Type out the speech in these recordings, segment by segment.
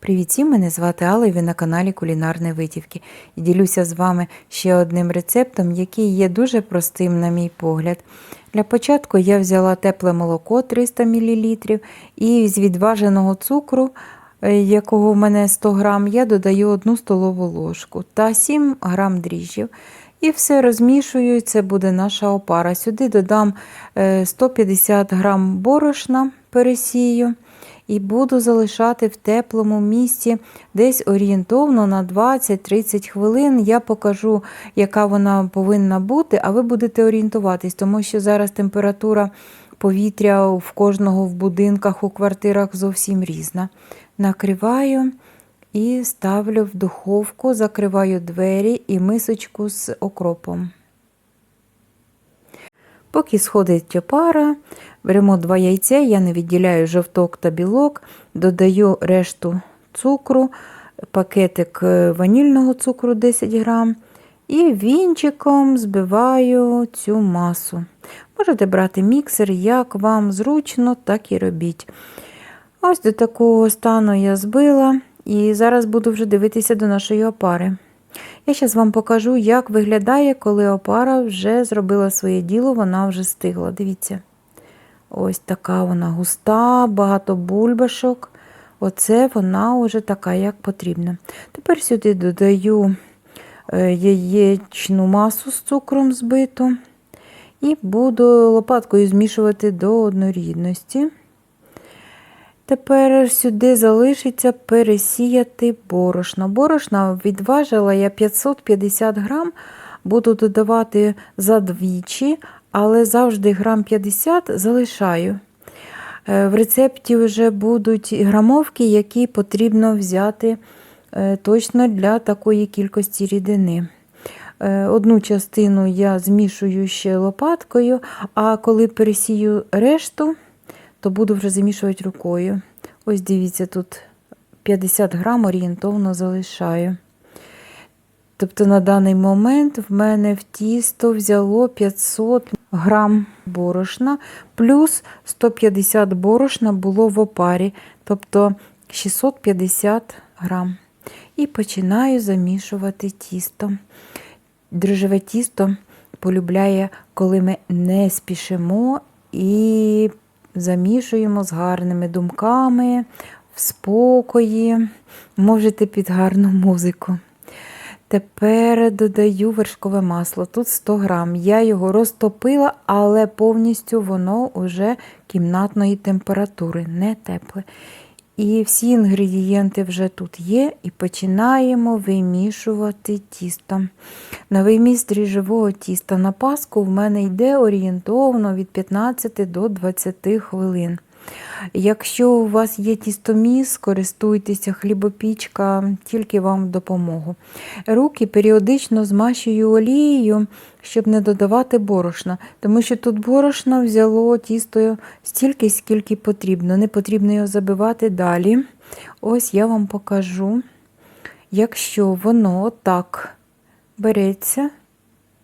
Привіт мене звати Алла і ви на каналі Кулінарні Витівки. І ділюся з вами ще одним рецептом, який є дуже простим, на мій погляд. Для початку я взяла тепле молоко 300 мл і з відваженого цукру, е, якого в мене 100 грам, я додаю 1 столову ложку та 7 грам дріжджів. І все розмішую, це буде наша опара. Сюди додам е, 150 грам борошна, пересію і буду залишати в теплому місці десь орієнтовно на 20-30 хвилин. Я покажу, яка вона повинна бути, а ви будете орієнтуватись, тому що зараз температура повітря в кожного в будинках, у квартирах зовсім різна. Накриваю. І ставлю в духовку, закриваю двері і мисочку з окропом. Поки сходить опара, беремо два яйця, я не відділяю жовток та білок, додаю решту цукру, пакетик ванільного цукру 10 грам, і вінчиком збиваю цю масу. Можете брати міксер, як вам зручно, так і робіть. Ось до такого стану я збила. І зараз буду вже дивитися до нашої опари. Я зараз вам покажу, як виглядає, коли опара вже зробила своє діло, вона вже стигла. Дивіться. Ось така вона густа, багато бульбашок. Оце вона вже така, як потрібно. Тепер сюди додаю е, яєчну масу з цукром збиту. І буду лопаткою змішувати до однорідності. Тепер сюди залишиться пересіяти борошно. Борошна відважила я 550 грам, буду додавати задвічі, але завжди грам 50 залишаю. Е, в рецепті вже будуть грамовки, які потрібно взяти е, точно для такої кількості рідини. Е, одну частину я змішую ще лопаткою, а коли пересію решту, то буду вже замішувати рукою. Ось дивіться, тут 50 грам орієнтовно залишаю. Тобто на даний момент в мене в тісто взяло 500 грам борошна, плюс 150 борошна було в опарі, тобто 650 грам. І починаю замішувати тісто. Дрожжеве тісто полюбляє, коли ми не спішимо і замішуємо з гарними думками, в спокої, можете під гарну музику. Тепер додаю вершкове масло. Тут 100 грам. Я його розтопила, але повністю воно вже кімнатної температури, не тепле. І всі інгредієнти вже тут є, і починаємо вимішувати тісто. На виміс ріжевого тіста на паску в мене йде орієнтовно від 15 до 20 хвилин. Якщо у вас є тістоміс, користуйтеся хлібопічка, тільки вам допомогу. Руки періодично змащую олією, щоб не додавати борошна, тому що тут борошна взяло тісто стільки, скільки потрібно. Не потрібно його забивати далі. Ось я вам покажу, якщо воно отак береться,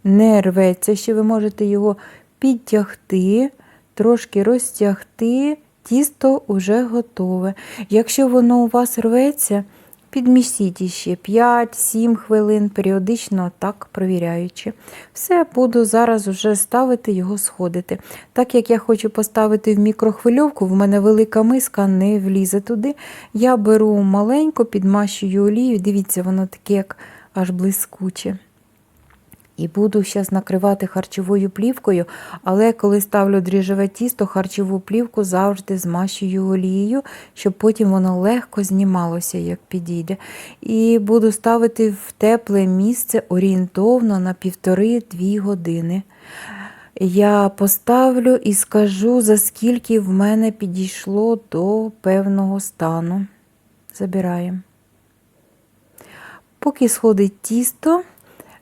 не рветься, ще ви можете його підтягти, трошки розтягти тісто вже готове. Якщо воно у вас рветься, підмісіть ще 5-7 хвилин, періодично так провіряючи. Все, буду зараз вже ставити його сходити. Так як я хочу поставити в мікрохвильовку, в мене велика миска не влізе туди. Я беру маленьку, підмащую олію, дивіться, воно таке, як аж блискуче. І буду зараз накривати харчовою плівкою, але коли ставлю дріжджове тісто, харчову плівку завжди змащую олією, щоб потім воно легко знімалося, як підійде. І буду ставити в тепле місце орієнтовно на півтори-дві години. Я поставлю і скажу, за скільки в мене підійшло до певного стану. Забираємо. Поки сходить тісто.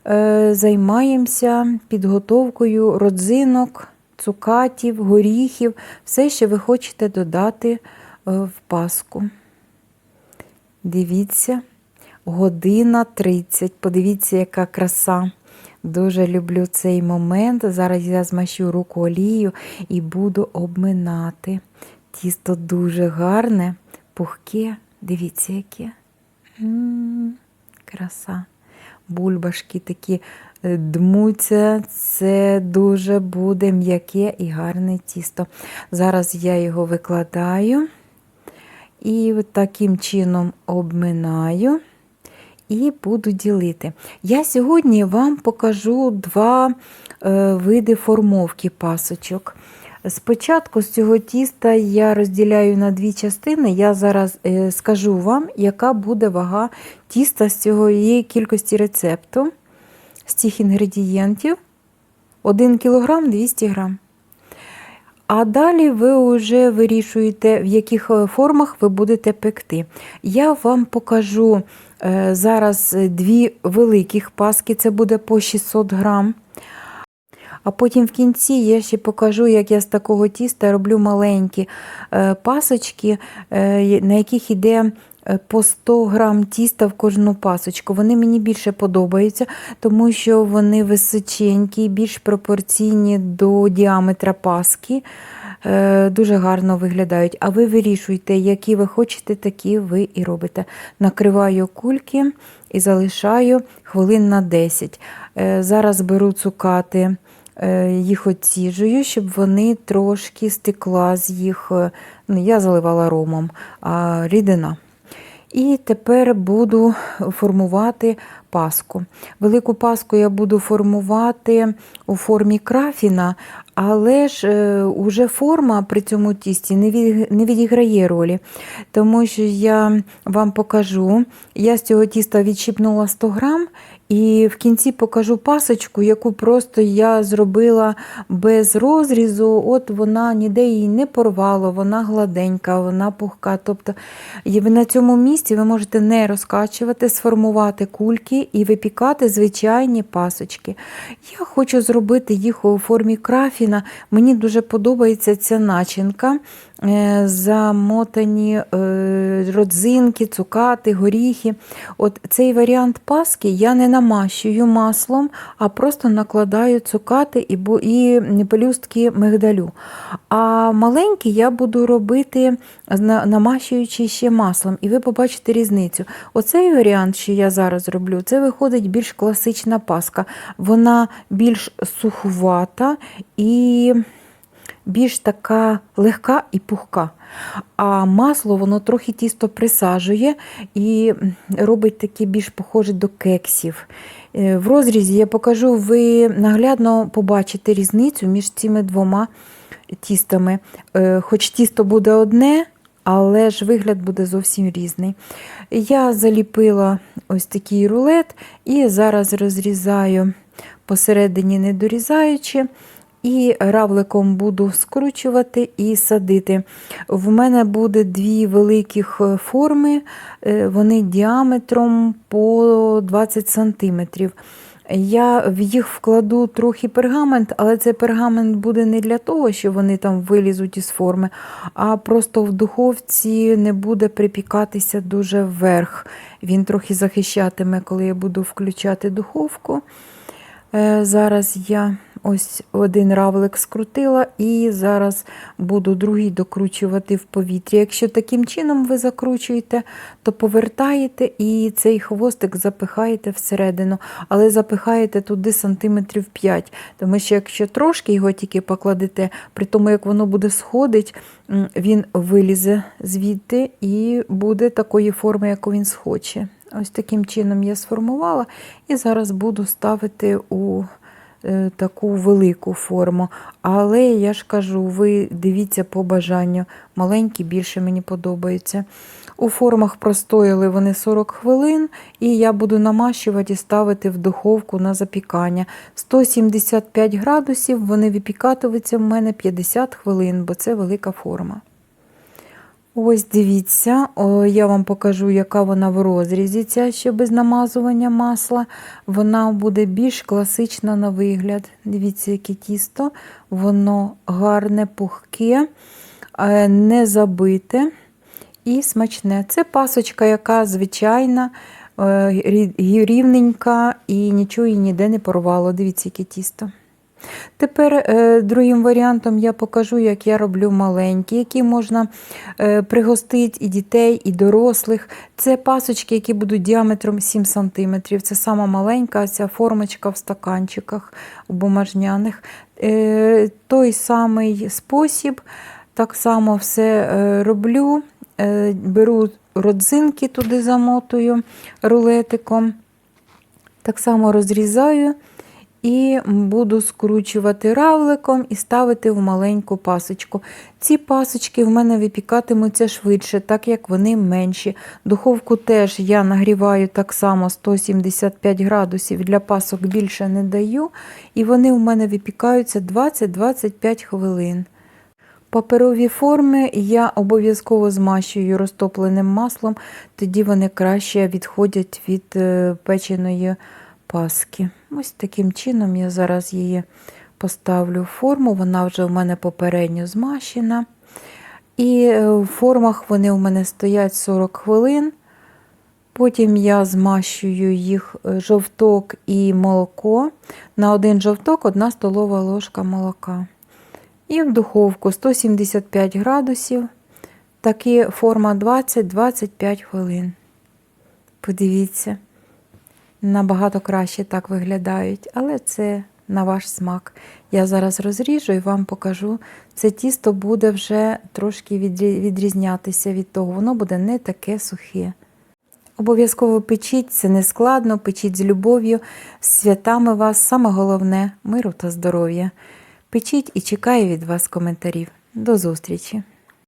Е, займаємося підготовкою родзинок, цукатів, горіхів, все, що ви хочете додати е, в паску. Дивіться, година 30. Подивіться, яка краса. Дуже люблю цей момент. Зараз я змащу руку олію і буду обминати. Тісто дуже гарне, пухке, Дивіться, яке. М, Краса. Бульбашки такі е, дмуться. Це дуже буде м'яке і гарне тісто. Зараз я його викладаю і таким чином обминаю і буду ділити. Я сьогодні вам покажу два е, види формовки пасочок. Спочатку з цього тіста я розділяю на дві частини. Я зараз е, скажу вам, яка буде вага тіста з цієї кількості рецепту, з цих інгредієнтів. 1 кг 200 г. А далі ви вже вирішуєте, в яких е, формах ви будете пекти. Я вам покажу е, зараз дві великих паски, це буде по 600 грам. А потім в кінці я ще покажу, як я з такого тіста роблю маленькі е, пасочки, е, на яких йде е, по 100 грам тіста в кожну пасочку. Вони мені більше подобаються, тому що вони височенькі, більш пропорційні до діаметра паски. Дуже гарно виглядають. А ви вирішуйте, які ви хочете, такі ви і робите. Накриваю кульки і залишаю хвилин на 10. Е, Зараз беру цукати. Е, їх оціжую, щоб вони трошки стекла з їх, е, ну, я заливала ромом, а рідина. І тепер буду формувати паску. Велику паску я буду формувати у формі крафіна, але ж е, уже форма при цьому тісті не, від, не відіграє ролі, тому що я вам покажу, я з цього тіста відщипнула 100 грам, і в кінці покажу пасочку, яку просто я зробила без розрізу. От вона ніде її не порвало, вона гладенька, вона пухка. Тобто на цьому місці ви можете не розкачувати, сформувати кульки і випікати звичайні пасочки. Я хочу зробити їх у формі крафіна. Мені дуже подобається ця начинка. Е, Замотані е, родзинки, цукати, горіхи. От Цей варіант паски я не намащую маслом, а просто накладаю цукати і, пелюстки мигдалю. А маленькі я буду робити, намащуючи ще маслом, і ви побачите різницю. Оцей варіант, що я зараз роблю, це виходить більш класична паска. Вона більш сухувата і більш така легка і пухка. А масло воно трохи тісто присаджує і робить таке більш похоже до кексів. Е, В розрізі я покажу, ви наглядно побачите різницю між цими двома тістами. Е, Хоч тісто буде одне, але ж вигляд буде зовсім різний. Я заліпила ось такий рулет і зараз розрізаю посередині, не дорізаючи. І равликом буду скручувати і садити. В мене буде дві великих е, форми, е, вони діаметром по 20 см. Я в їх вкладу трохи пергамент, але цей пергамент буде не для того, що вони там вилізуть із форми, а просто в духовці не буде припікатися дуже вверх. Він трохи захищатиме, коли я буду включати духовку. Е, Зараз я ось один равлик скрутила і зараз буду другий докручувати в повітрі. Якщо таким чином ви закручуєте, то повертаєте і цей хвостик запихаєте всередину, але запихаєте туди сантиметрів 5. Тому що якщо трошки його тільки покладете, при тому як воно буде сходить, він вилізе звідти і буде такої форми, яку він схоче. Ось таким чином я сформувала і зараз буду ставити у е, таку велику форму. Але я ж кажу, ви дивіться по бажанню. Маленькі більше мені подобаються. У формах простояли вони 40 хвилин, і я буду намащувати і ставити в духовку на запікання. 175 градусів, вони випікатимуться в мене 50 хвилин, бо це велика форма. Ось дивіться, я вам покажу, яка вона в розрізі, ця ще без намазування масла. Вона буде більш класична на вигляд. Дивіться, яке тісто, воно гарне, пухке, е, не забите і смачне. Це пасочка, яка звичайна, е, рівненька і нічого її ніде не порвало. Дивіться, яке тісто. Тепер е, другим варіантом я покажу, як я роблю маленькі, які можна е, пригостити і дітей, і дорослих. Це пасочки, які будуть діаметром 7 см. Це сама маленька ця формочка в стаканчиках бумажняних. Е, той самий спосіб, так само все роблю. Беру родзинки туди замотую рулетиком. Так само розрізаю і буду скручувати равликом і ставити в маленьку пасочку. Ці пасочки в мене випікатимуться швидше, так як вони менші. Духовку теж я нагріваю так само 175 градусів, для пасок більше не даю, і вони в мене випікаються 20-25 хвилин. Паперові форми я обов'язково змащую розтопленим маслом, тоді вони краще відходять від е, печеної паски. Ось таким чином я зараз її поставлю в форму, вона вже в мене попередньо змащена. І е, в формах вони у мене стоять 40 хвилин. Потім я змащую їх е, жовток і молоко. На один жовток одна столова ложка молока. І в духовку 175 градусів. Такі форма 20-25 хвилин. Подивіться, набагато краще так виглядають, але це на ваш смак. Я зараз розріжу і вам покажу. Це тісто буде вже трошки відрізнятися від того, воно буде не таке сухе. Обов'язково печіть, це не складно, печіть з любов'ю, з святами вас, саме головне миру та здоров'я. Печіть і чекаю від вас коментарів. До зустрічі!